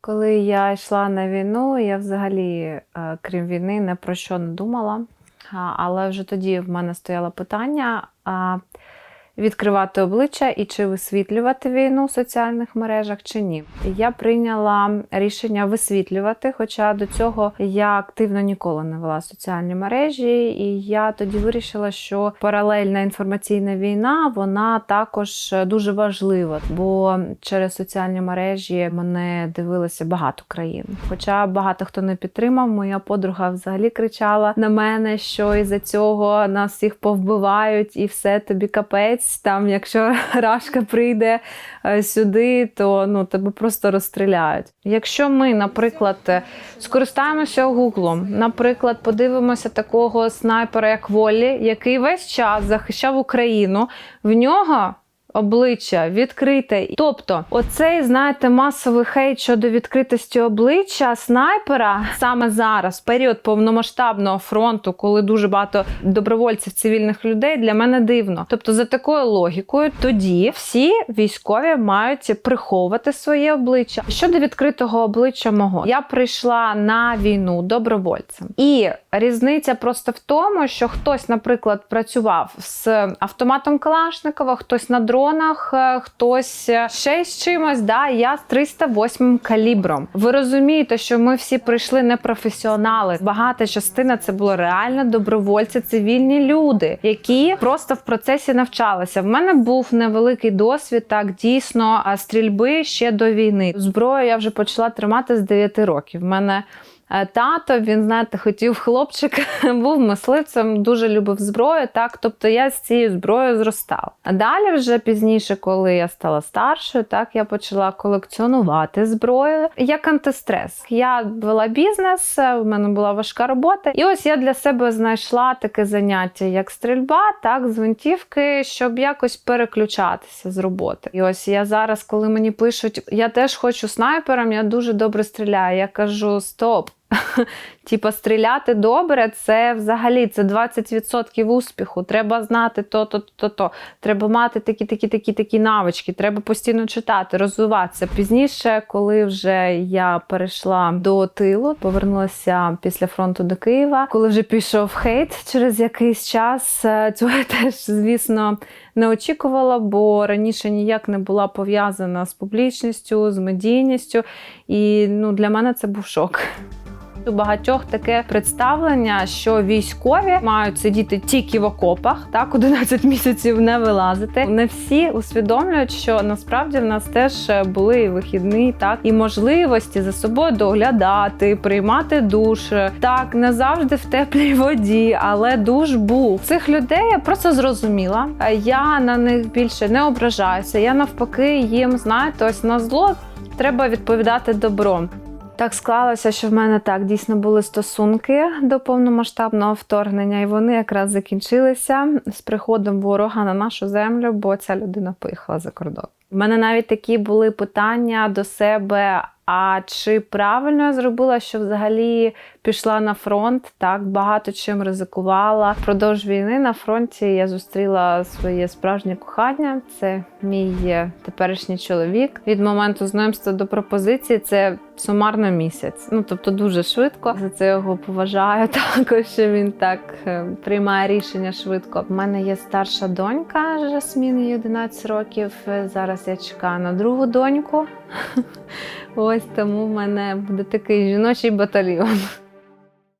Коли я йшла на війну, я взагалі, е, крім війни, не про що не думала. Але вже тоді в мене стояло питання відкривати обличчя і чи висвітлювати війну в соціальних мережах, чи ні. Я прийняла рішення висвітлювати, хоча до цього я активно ніколи не вела соціальні мережі, і я тоді вирішила, що паралельна інформаційна війна вона також дуже важлива, бо через соціальні мережі мене дивилося багато країн. Хоча багато хто не підтримав, моя подруга взагалі кричала на мене, що із-за цього нас всіх повбивають, і все тобі капець. Там, якщо Рашка прийде е, сюди, то ну тебе просто розстріляють. Якщо ми, наприклад, е, скористаємося гуглом, наприклад, подивимося такого снайпера, як Волі, який весь час захищав Україну, в нього. Обличчя відкрите. Тобто, оцей, знаєте, масовий хейт щодо відкритості обличчя снайпера саме зараз, період повномасштабного фронту, коли дуже багато добровольців цивільних людей, для мене дивно. Тобто, за такою логікою, тоді всі військові мають приховувати своє обличчя. Щодо відкритого обличчя мого, я прийшла на війну добровольцем, і різниця просто в тому, що хтось, наприклад, працював з автоматом Калашникова, хтось на дронах, е, хтось е, ще з чимось. Да, я з 308 калібром. Ви розумієте, що ми всі прийшли не професіонали. Багата частина це було реально добровольці, цивільні люди, які просто в процесі навчалися. В мене був невеликий досвід, так дійсно а, стрільби ще до війни. Зброю я вже почала тримати з 9 років. В мене Е, Тато, він, знаєте, хотів хлопчик, був мисливцем, дуже любив зброю. Так, тобто я з цією зброєю зростала. А далі, вже пізніше, коли я стала старшою, так я почала колекціонувати зброю як антистрес. Я вела бізнес, в мене була важка робота, і ось я для себе знайшла таке заняття, як стрільба, так, з гвинтівки, щоб якось переключатися з роботи. І ось я зараз, коли мені пишуть, я теж хочу снайпером, я дуже добре стріляю. Я кажу: стоп. Типа, стріляти добре, це взагалі це 20% успіху. Треба знати то-то, то-то. Треба мати такі, такі, такі, такі навички. Треба постійно читати, розвиватися. Пізніше, коли вже я перейшла до тилу, повернулася після фронту до Києва, коли вже пішов хейт через якийсь час, е, цього я теж, звісно, не очікувала, бо раніше ніяк не була пов'язана з публічністю, з медійністю. І ну, для мене це був шок. У багатьох таке представлення, що військові мають сидіти тільки в окопах, так 11 місяців не вилазити. Не всі усвідомлюють, що насправді в нас теж були і вихідні, так і можливості за собою доглядати, приймати душ. Так, не завжди в теплій воді, але душ був. Цих людей я просто зрозуміла. Я на них більше не ображаюся. Я навпаки їм знаєте, ось на зло треба відповідати добром. Так склалося, що в мене так дійсно були стосунки до повномасштабного вторгнення, і вони якраз закінчилися з приходом ворога на нашу землю, бо ця людина поїхала за кордон. У мене навіть такі були питання до себе. А чи правильно я зробила, що взагалі пішла на фронт? Так багато чим ризикувала. Впродовж війни на фронті я зустріла своє справжнє кохання. Це мій теперішній чоловік. Від моменту знайомства до пропозиції це сумарно місяць. Ну тобто дуже швидко. За це його поважаю. Також що він так е, приймає рішення швидко. У мене є старша донька Жасмін, їй 11 років. Зараз я чекаю на другу доньку. Ось тому в мене буде такий жіночий батальйон.